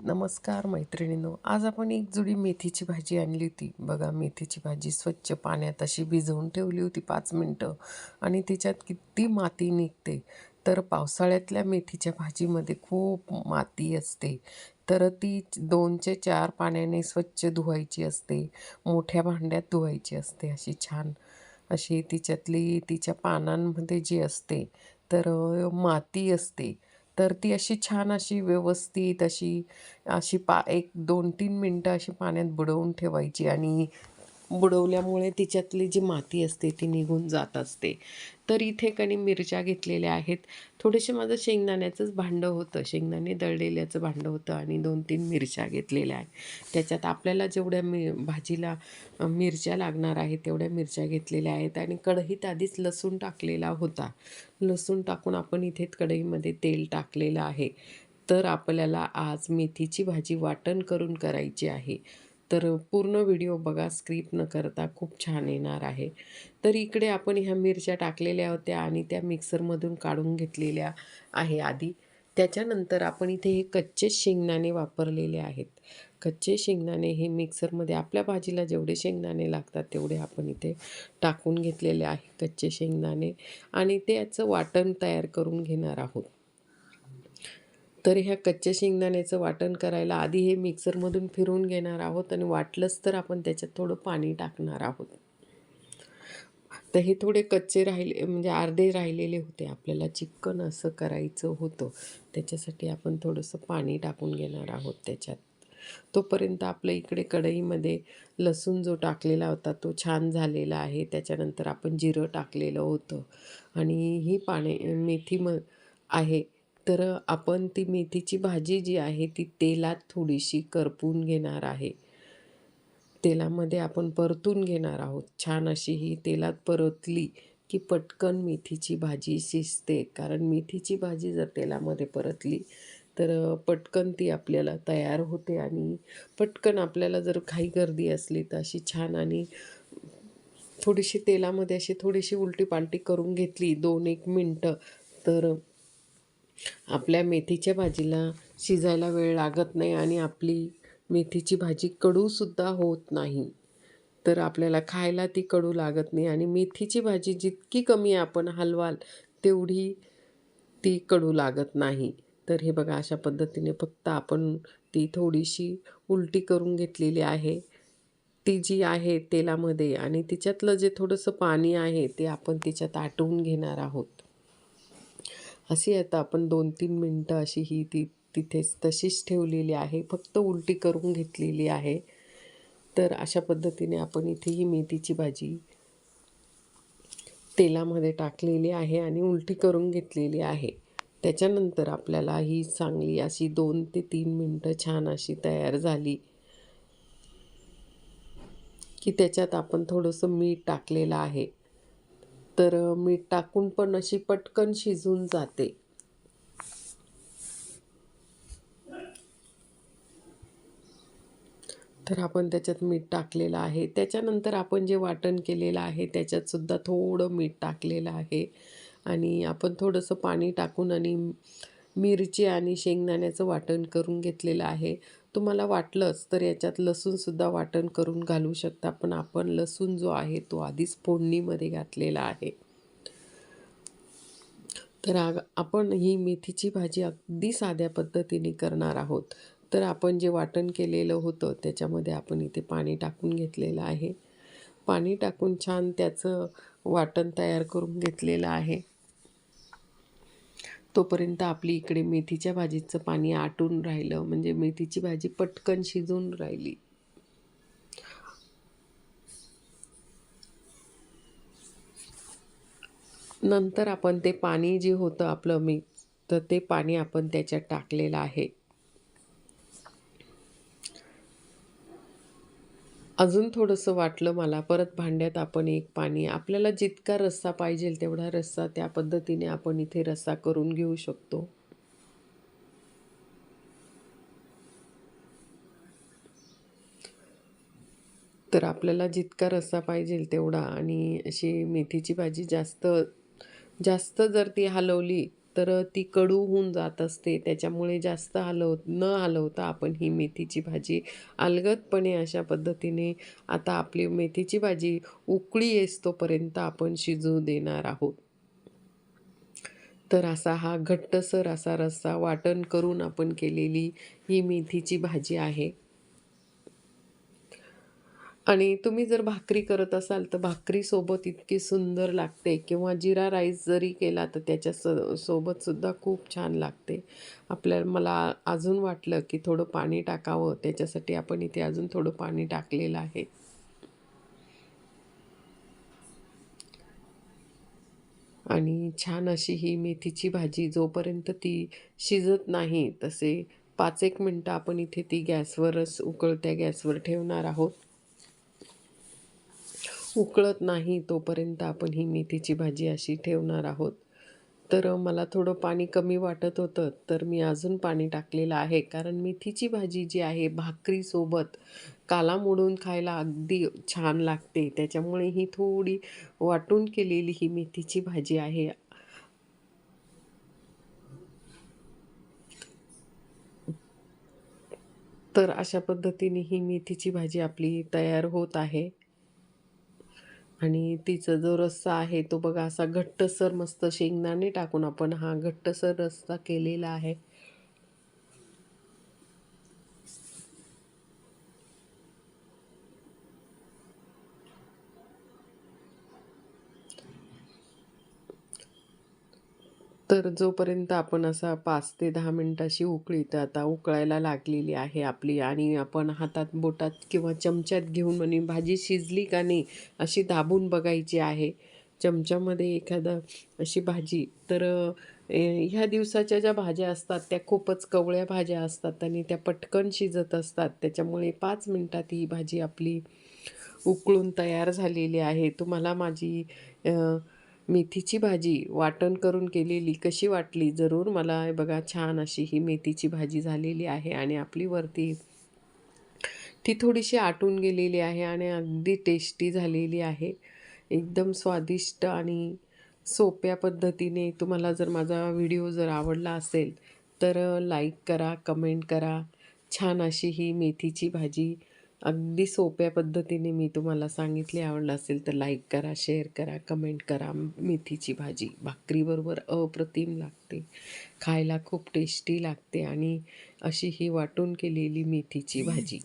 नमस्कार मैत्रिणींनो आज आपण एक जुडी मेथीची भाजी आणली होती. बघा मेथीची भाजी स्वच्छ पाण्यात अशी भिजवून ठेवली होती पाच मिनटं आणि त्याच्यात किती माती निघते. तर पावसाळ्यातल्या मेथीच्या भाजीमध्ये खूप माती असते. तर ती दोनचे चार पाण्याने स्वच्छ धुवायची असते. मोठ्या भांड्यात धुवायची असते. अशी छान अशी तिच्यातली तिच्या पानांमध्ये जी असते तर माती असते. तर ती अशी छान अशी व्यवस्थित अशी अशी पा एक दोन तीन मिनटं अशी पाण्यात बुडवून ठेवायची आणि बुडवल्यामुळे तिच्यातली जी माती असते ती निघून जात असते. तर इथे कणी मिरच्या घेतलेल्या आहेत. थोडेसे माझं शेंगदाण्याचंच भांडं होतं. शेंगदाणे दळलेल्याचं भांडं होतं आणि दोन तीन मिरच्या घेतलेल्या आहेत. त्याच्यात आपल्याला जेवढ्या मी भाजीला मिरच्या लागणार आहेत तेवढ्या मिरच्या घेतलेल्या आहेत आणि कढईत आधीच लसूण टाकलेला होता. लसूण टाकून आपण इथे कढईमध्ये तेल टाकलेलं आहे. तर आपल्याला आज मेथीची भाजी वाटण करून करायची आहे. तर पूर्ण व्हिडिओ बघा स्क्रिप्ट न करता खूप छान येणार आहे. तर इकडे आपण ह्या मिरच्या टाकलेल्या होत्या आणि त्या मिक्सरमधून काढून घेतलेल्या आहे आधी. त्याच्यानंतर आपण इथे हे कच्चे शेंगदाणे वापरलेले आहेत. कच्चे शेंगदाणे हे मिक्सरमध्ये आपल्या भाजीला जेवढे शेंगदाणे लागतात तेवढे आपण इथे टाकून घेतलेले आहे कच्चे शेंगदाणे. आणि त्याचं वाटण तयार करून घेणार आहोत. तर ह्या कच्च्या शेंगदाण्याचं वाटण करायला आधी हे मिक्सरमधून फिरवून घेणार आहोत आणि वाटलंच तर आपण त्याच्यात थोडं पाणी टाकणार आहोत. तर हे थोडे कच्चे राहिले म्हणजे अर्धे राहिलेले होते. आपल्याला चिकन असं करायचं होतं. त्याच्यासाठी आपण थोडंसं पाणी टाकून घेणार आहोत त्याच्यात. तोपर्यंत आपल्या इकडे कढईमध्ये लसूण जो टाकलेला होता तो छान झालेला आहे. त्याच्यानंतर आपण जिरं टाकलेलं होतं. आणि ही पाणी मेथी म आहे. तर आपण ती मेथीची भाजी जी आहे ती तेलात थोडीशी करपून घेणार आहे. तेलामध्ये आपण परतून घेणार आहोत. छान अशी ही तेलात परतली की पटकन मेथीची भाजी शिजते. कारण मेथीची भाजी जर तेलामध्ये परतली तर पटकन ती आपल्याला तयार होते आणि पटकन आपल्याला जर काही गर्दी असली तर अशी छान आणि थोडीशी तेलामध्ये अशी थोडीशी उलटी पालटी करून घेतली दोन एक मिनटं तर आपल्या मेथीच्या भाजीला शिजायला वेळ लागत नाही आणि आपली मेथीची भाजी कडूसुद्धा होत नाही. तर आपल्याला खायला ती कडू लागत नाही आणि मेथीची भाजी जितकी कमी आपण हलवाल तेवढी ती कडू लागत नाही. तर हे बघा अशा पद्धतीने फक्त आपण ती थोडीशी उलटी करून घेतलेली आहे. ती जी आहे तेलामध्ये आणि तिच्यातलं जे थोडंसं पाणी आहे ते आपण तिच्यात आटवून घेणार आहोत. अशी आता आपण दोन तीन मिनटं अशी ही ती तिथेच तशीच ठेवलेली आहे. फक्त उलटी करून घेतलेली आहे. तर अशा पद्धतीने आपण इथे ही मेथीची भाजी तेलामध्ये टाकलेली आहे आणि उलटी करून घेतलेली आहे. त्याच्यानंतर आपल्याला ही चांगली अशी दोन ते तीन मिनटं छान अशी तयार झाली की त्याच्यात आपण थोडंसं मीठ टाकलेलं आहे. तर मीठ टाकून पण अशी पटकन शिजून जाते. तर आपण त्याच्यात मीठ टाकलेलं आहे. त्याच्यानंतर आपण जे वाटण केलेलं आहे त्याच्यात सुद्धा थोडं मीठ टाकलेलं आहे. आणि आपण थोडंसं पाणी टाकून आणि मिरची आणि शेंगदाण्याचं वाटण करून घेतलेलं आहे. तुम्हाला वाटलंच तर याच्यात लसूणसुद्धा वाटण करून घालू शकता पण आपण लसूण जो आहे तो आधीच फोडणीमध्ये घातलेला आहे. तर आग आपण ही मेथीची भाजी अगदी साध्या पद्धतीने करणार आहोत. तर आपण जे वाटण केलेलं होतं त्याच्यामध्ये आपण इथे पाणी टाकून घेतलेलं आहे. पाणी टाकून छान त्याचं वाटण तयार करून घेतलेलं आहे. तोपर्यंत आपली इकडे मेथीच्या भाजीचं पाणी आटून राहिलं. म्हणजे मेथीची भाजी पटकन शिजून राहिली. नंतर आपण ते पाणी जे होतं आपलं मी तर ते पाणी आपण त्याच्यात टाकलेलं आहे. अजून थोडंसं वाटलं मला. परत भांड्यात आपण एक पाणी आपल्याला जितका रस्सा पाहिजे तेवढा रस्सा त्या पद्धतीने आपण इथे रस्सा करून घेऊ शकतो. तर आपल्याला जितका रस्सा पाहिजे तेवढा आणि अशी मेथीची भाजी जास्त जास्त जर ती हलवली तर ती कडू होऊन जात असते. त्याच्यामुळे जास्त हलव न हलवता आपण ही मेथीची भाजी अलगदपणे अशा पद्धतीने आता आपली मेथीची भाजी उकळी येस्तोपर्यंत आपण शिजू देणार आहोत. तर असा हा घट्टसर असा रस्सा वाटण करून आपण केलेली ही मेथीची भाजी आहे. आणि तुम्ही जर भाकरी करत असाल तर भाकरीसोबत इतकी सुंदर लागते किंवा जिरा राईस जरी केला तर त्याच्या स सोबतसुद्धा खूप छान लागते. आपल्याला मला अजून वाटलं की थोडं पाणी टाकावं. त्याच्यासाठी आपण इथे अजून थोडं पाणी टाकलेलं आहे. आणि छान अशी ही मेथीची भाजी जोपर्यंत ती शिजत नाही तसे पाच एक मिनटं आपण इथे ती गॅसवरच उकळत्या गॅसवर ठेवणार आहोत. उकळत नाही तोपर्यंत आपण ही मेथीची भाजी अशी ठेवणार आहोत. तर मला थोडं पाणी कमी वाटत होतं तर मी अजून पाणी टाकलेलं आहे. कारण मेथीची भाजी जी आहे भाकरीसोबत काला मोडून खायला अगदी छान लागते. त्याच्यामुळे ही थोडी वाटून केलेली ही मेथीची भाजी आहे. तर अशा पद्धतीने ही मेथीची भाजी आपली तयार होत आहे. आणि तिचा जो रस्सा आहे तो बघा असा घट्टसर मस्त शेंगदाणे टाकून आपण हा घट्टसर रस्सा केलेला आहे. तर जोपर्यंत आपण असा पाच ते दहा मिनटाशी उकळी तर आता उकळायला लागलेली आहे आपली आणि आपण हातात बोटात किंवा चमच्यात घेऊन म्हणे भाजी शिजली का नाही अशी दाबून बघायची आहे. चमच्यामध्ये एखादा अशी भाजी तर ह्या दिवसाच्या ज्या भाज्या असतात त्या खूपच कवळ्या भाज्या असतात आणि त्या पटकन शिजत असतात. त्याच्यामुळे पाच मिनटात ही भाजी आपली उकळून तयार झालेली आहे. तुम्हाला माझी मेथीची भाजी वाटण करून केलेली कशी वाटली? जरूर मला बघा छान अशी ही मेथीची भाजी झालेली आहे आणि आपली वरती ती थोडीशी आटून गेलेली आहे आणि अगदी टेस्टी झालेली आहे. एकदम स्वादिष्ट आणि सोप्या पद्धतीने तुम्हाला जर माझा व्हिडिओ जर आवडला असेल तर लाईक करा कमेंट करा. छान अशी ही मेथीची भाजी अगदी सोप्या पद्धतीने मी तुम्हाला सांगितली आवडलं असेल तर लाईक करा शेअर करा कमेंट करा. मेथीची भाजी भाकरीबरोबर अप्रतिम लागते. खायला खूप टेस्टी लागते आणि अशी ही वाटून केलेली मेथीची भाजी.